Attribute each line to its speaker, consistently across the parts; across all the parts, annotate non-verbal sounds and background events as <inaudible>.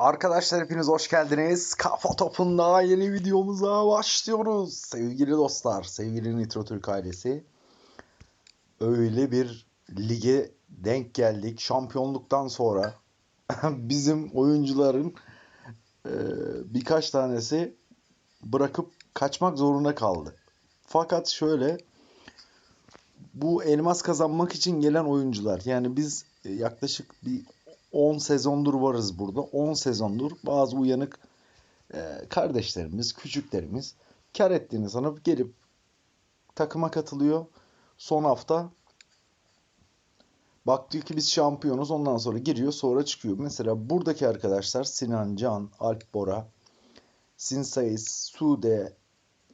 Speaker 1: Arkadaşlar hepiniz hoş geldiniz. Kafa Topu'nda yeni videomuza başlıyoruz. Sevgili dostlar, sevgili Nitro Türk ailesi. Öyle bir lige denk geldik. Şampiyonluktan sonra <laughs> bizim oyuncuların e, birkaç tanesi bırakıp kaçmak zorunda kaldı. Fakat şöyle bu elmas kazanmak için gelen oyuncular yani biz e, yaklaşık bir 10 sezondur varız burada. 10 sezondur bazı uyanık e, kardeşlerimiz, küçüklerimiz kar ettiğini sanıp gelip takıma katılıyor. Son hafta bakıyor ki biz şampiyonuz ondan sonra giriyor sonra çıkıyor. Mesela buradaki arkadaşlar Sinan, Can, Alp Bora, Sinsais, Sude,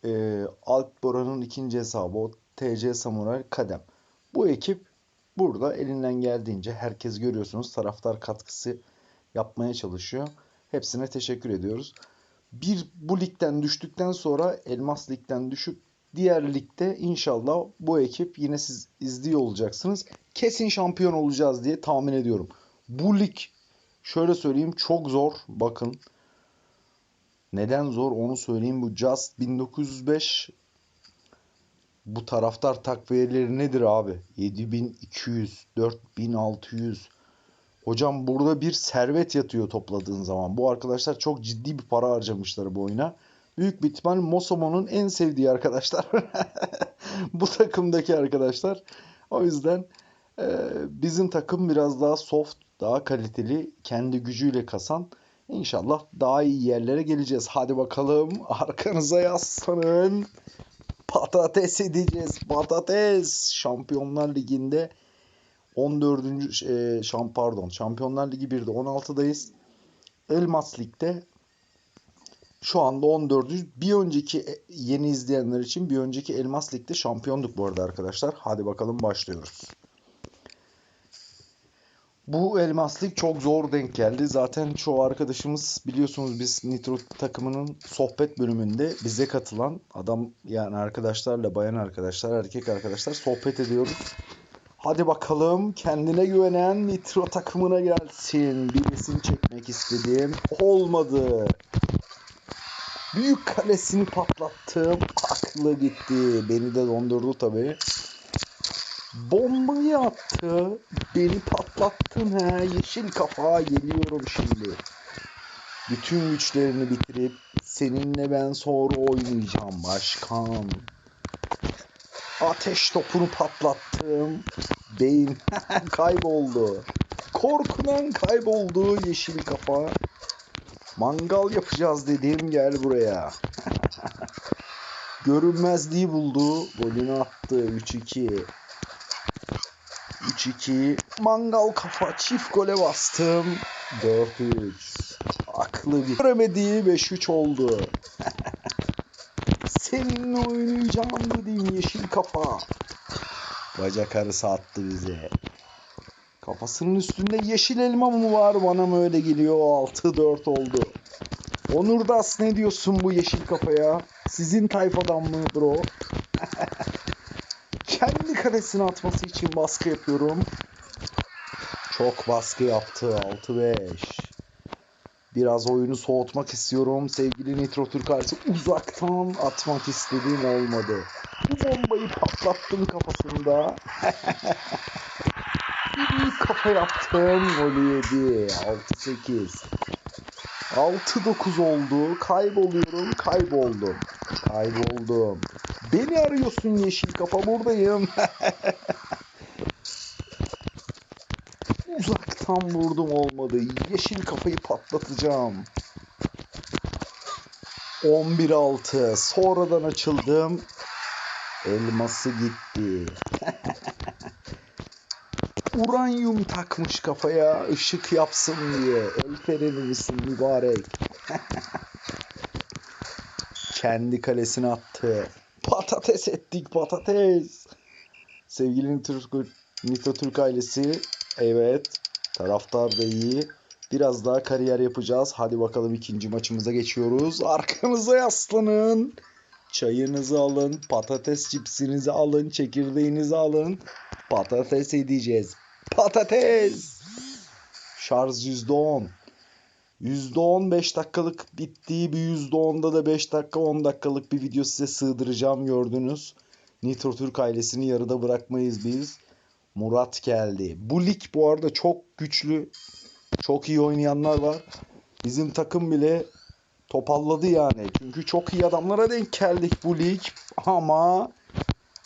Speaker 1: e, Alp Bora'nın ikinci hesabı o TC Samuray Kadem. Bu ekip burada elinden geldiğince herkes görüyorsunuz taraftar katkısı yapmaya çalışıyor. Hepsine teşekkür ediyoruz. Bir bu ligden düştükten sonra Elmas Lig'den düşüp diğer ligde inşallah bu ekip yine siz izliyor olacaksınız. Kesin şampiyon olacağız diye tahmin ediyorum. Bu lig şöyle söyleyeyim çok zor. Bakın neden zor onu söyleyeyim. Bu Just 1905 bu taraftar takviyeleri nedir abi? 7200, 4600. Hocam burada bir servet yatıyor topladığın zaman. Bu arkadaşlar çok ciddi bir para harcamışlar bu oyuna. Büyük bir ihtimal Mosomo'nun en sevdiği arkadaşlar. <laughs> bu takımdaki arkadaşlar. O yüzden e, bizim takım biraz daha soft, daha kaliteli, kendi gücüyle kasan. İnşallah daha iyi yerlere geleceğiz. Hadi bakalım <laughs> arkanıza yaslanın patates edeceğiz. Patates. Şampiyonlar Ligi'nde 14. E, pardon. Şampiyonlar Ligi 1'de 16'dayız. Elmas Lig'de şu anda 14. Bir önceki e, yeni izleyenler için bir önceki Elmas Lig'de şampiyonduk bu arada arkadaşlar. Hadi bakalım başlıyoruz. Bu elmaslık çok zor denk geldi. Zaten çoğu arkadaşımız biliyorsunuz biz Nitro takımının sohbet bölümünde bize katılan adam yani arkadaşlarla bayan arkadaşlar, erkek arkadaşlar sohbet ediyoruz. Hadi bakalım kendine güvenen Nitro takımına gelsin. Bir resim çekmek istedim. Olmadı. Büyük kalesini patlattım. Aklı gitti. Beni de dondurdu tabii. Bombayı attı. Beni patlattın he. Yeşil kafa geliyorum şimdi. Bütün güçlerini bitirip seninle ben sonra oynayacağım başkan. Ateş topunu patlattım. Beyin <laughs> kayboldu. Korkudan kayboldu yeşil kafa. Mangal yapacağız dedim gel buraya. <laughs> Görünmezliği buldu. Golünü attı 3-2. 3-2 mangal kafa çift gole bastım. 4-3 aklı bir göremediği 5-3 oldu. <laughs> Seninle oynayacağım dedim yeşil kafa. Bacak arısı attı bize. Kafasının üstünde yeşil elma mı var bana mı öyle geliyor 6-4 oldu. Onur Das ne diyorsun bu yeşil kafaya? Sizin tayfadan mıdır o? <laughs> kendi kalesine atması için baskı yapıyorum. Çok baskı yaptı. 6-5. Biraz oyunu soğutmak istiyorum. Sevgili Nitro Türk ailesi uzaktan atmak istediğim olmadı. Bu bombayı patlattım kafasında. <laughs> Kafa yaptım. Golü yedi. 6-8. 6-9 oldu. Kayboluyorum. Kayboldum. Kayboldum. Beni arıyorsun yeşil kafa buradayım. <laughs> Uzaktan vurdum olmadı. Yeşil kafayı patlatacağım. 11-6. Sonradan açıldım. Elması gitti. <laughs> Uranyum takmış kafaya ışık yapsın diye. El fereni misin mübarek? <laughs> Kendi kalesine attı. Patates ettik patates. Sevgili Nitro Türk ailesi. Evet. Taraftar da iyi. Biraz daha kariyer yapacağız. Hadi bakalım ikinci maçımıza geçiyoruz. <laughs> Arkanıza yaslanın. Çayınızı alın. Patates cipsinizi alın. Çekirdeğinizi alın. Patates edeceğiz. Patates. Şarj %10. %15 dakikalık bittiği bir %10'da da 5 dakika 10 dakikalık bir video size sığdıracağım gördünüz. Nitro Türk ailesini yarıda bırakmayız biz. Murat geldi. Bu lig bu arada çok güçlü. Çok iyi oynayanlar var. Bizim takım bile topalladı yani. Çünkü çok iyi adamlara denk geldik bu lig. Ama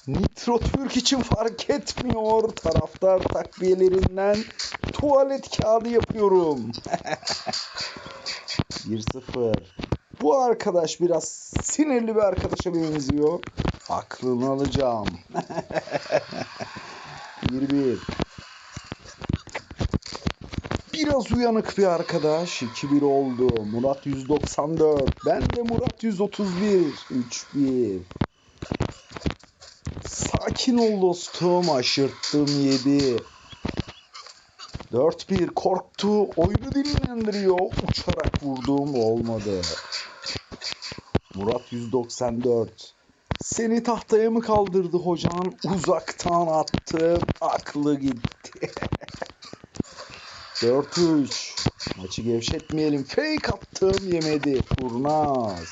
Speaker 1: Nitro Türk için fark etmiyor. Taraftar takviyelerinden tuvalet kağıdı yapıyorum. <laughs> 1-0. Bu arkadaş biraz sinirli bir arkadaşa benziyor. Aklını alacağım. <laughs> 1-1. Biraz uyanık bir arkadaş. 2-1 oldu. Murat 194. Ben de Murat 131. 3-1. Sakin ol dostum. Aşırttım 7. 4-1 korktu. Oyunu dinlendiriyor. Uçarak vurdum. Olmadı. Murat 194. Seni tahtaya mı kaldırdı hocan? Uzaktan attım. Aklı gitti. <laughs> 4-3. Maçı gevşetmeyelim. Fake attım yemedi. Kurnaz.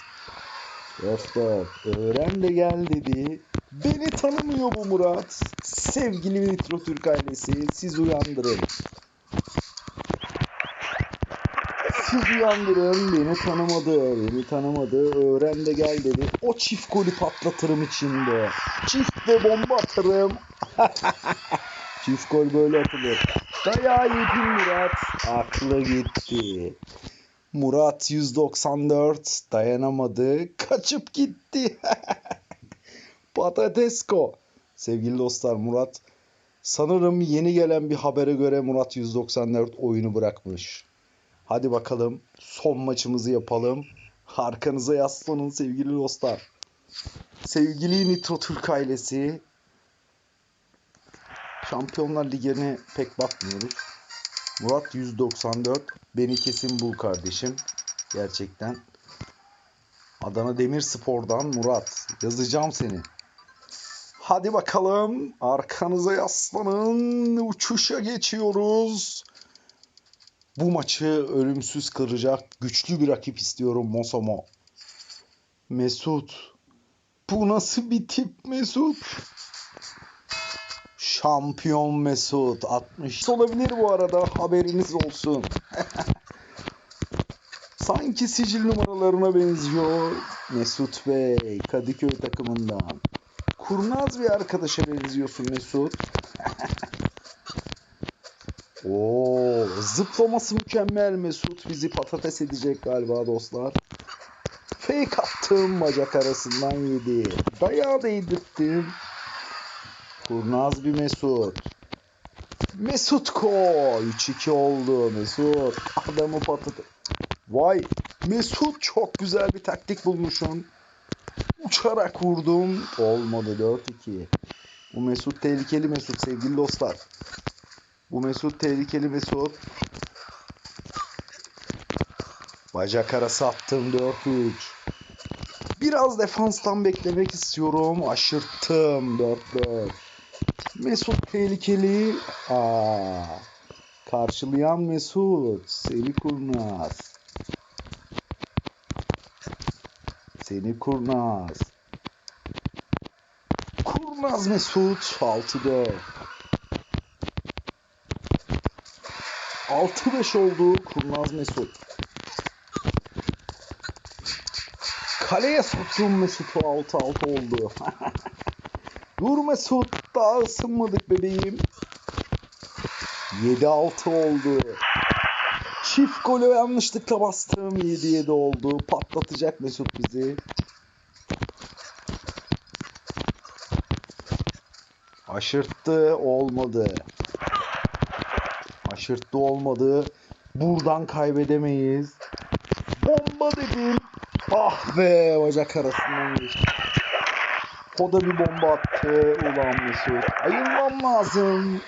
Speaker 1: 4-4. Öğren de gel dedi. Beni tanımıyor bu Murat. Sevgili Nitro Türk ailesi siz uyandırın. Siz uyandırın. Beni tanımadı. Beni tanımadı. Öğren de gel dedi. O çift golü patlatırım içinde. Çift ve bomba atarım. <laughs> çift gol böyle atılır. Dayağı yedin Murat. Aklı gitti. Murat 194 dayanamadı. Kaçıp gitti. <laughs> Patatesko. Sevgili dostlar Murat sanırım yeni gelen bir habere göre Murat 194 oyunu bırakmış. Hadi bakalım son maçımızı yapalım. Arkanıza yaslanın sevgili dostlar. Sevgili Nitro Türk ailesi. Şampiyonlar Ligi'ne pek bakmıyoruz. Murat 194. Beni kesin bul kardeşim. Gerçekten. Adana Demirspor'dan Murat. Yazacağım seni. Hadi bakalım. Arkanıza yaslanın. Uçuşa geçiyoruz. Bu maçı ölümsüz kıracak güçlü bir rakip istiyorum Mosomo. Mesut. Bu nasıl bir tip Mesut? Şampiyon Mesut 60 olabilir bu arada haberiniz olsun. <laughs> Sanki sicil numaralarına benziyor Mesut Bey Kadıköy takımından. Kurnaz bir arkadaşa benziyorsun Mesut. <laughs> Oo, zıplaması mükemmel Mesut bizi patates edecek galiba dostlar. Fake attım bacak arasından yedi. Dayağı değdirttim. Kurnaz bir Mesut. Mesut Ko 3-2 oldu Mesut. Adamı patates. Vay Mesut çok güzel bir taktik bulmuşsun. Uçarak vurdum. Olmadı 4-2. Bu Mesut tehlikeli Mesut sevgili dostlar. Bu Mesut tehlikeli Mesut. Bacak arası attım 4-3. Biraz defanstan beklemek istiyorum. Aşırttım 4-4. Mesut tehlikeli. Aa, karşılayan Mesut. Seni kurnaz. Seni kurnaz. Kurnaz Mesut 6-4. 6-5 oldu Kurnaz Mesut. Kaleye soktum Mesut'u 6-6 oldu. <laughs> Dur Mesut daha ısınmadık bebeğim. 7-6 oldu. Çift golü yanlışlıkla bastım. 7-7 oldu. Patlatacak Mesut bizi. Aşırttı olmadı. Aşırttı olmadı. Buradan kaybedemeyiz. Bomba dedim. Ah be bacak arasından geçti. O da bir bomba attı. Ulan Mesut. Ayılmam lazım.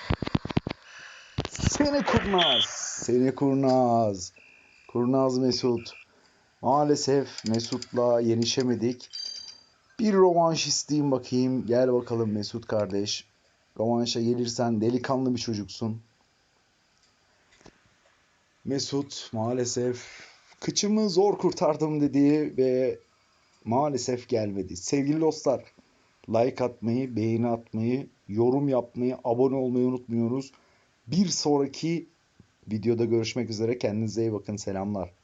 Speaker 1: Seni kurnaz. Seni kurnaz. Kurnaz Mesut. Maalesef Mesut'la yenişemedik. Bir rövanş isteyeyim bakayım. Gel bakalım Mesut kardeş. Rövanşa gelirsen delikanlı bir çocuksun. Mesut maalesef kıçımı zor kurtardım dedi ve maalesef gelmedi. Sevgili dostlar, like atmayı, beğeni atmayı, yorum yapmayı, abone olmayı unutmuyoruz. Bir sonraki videoda görüşmek üzere. Kendinize iyi bakın. Selamlar.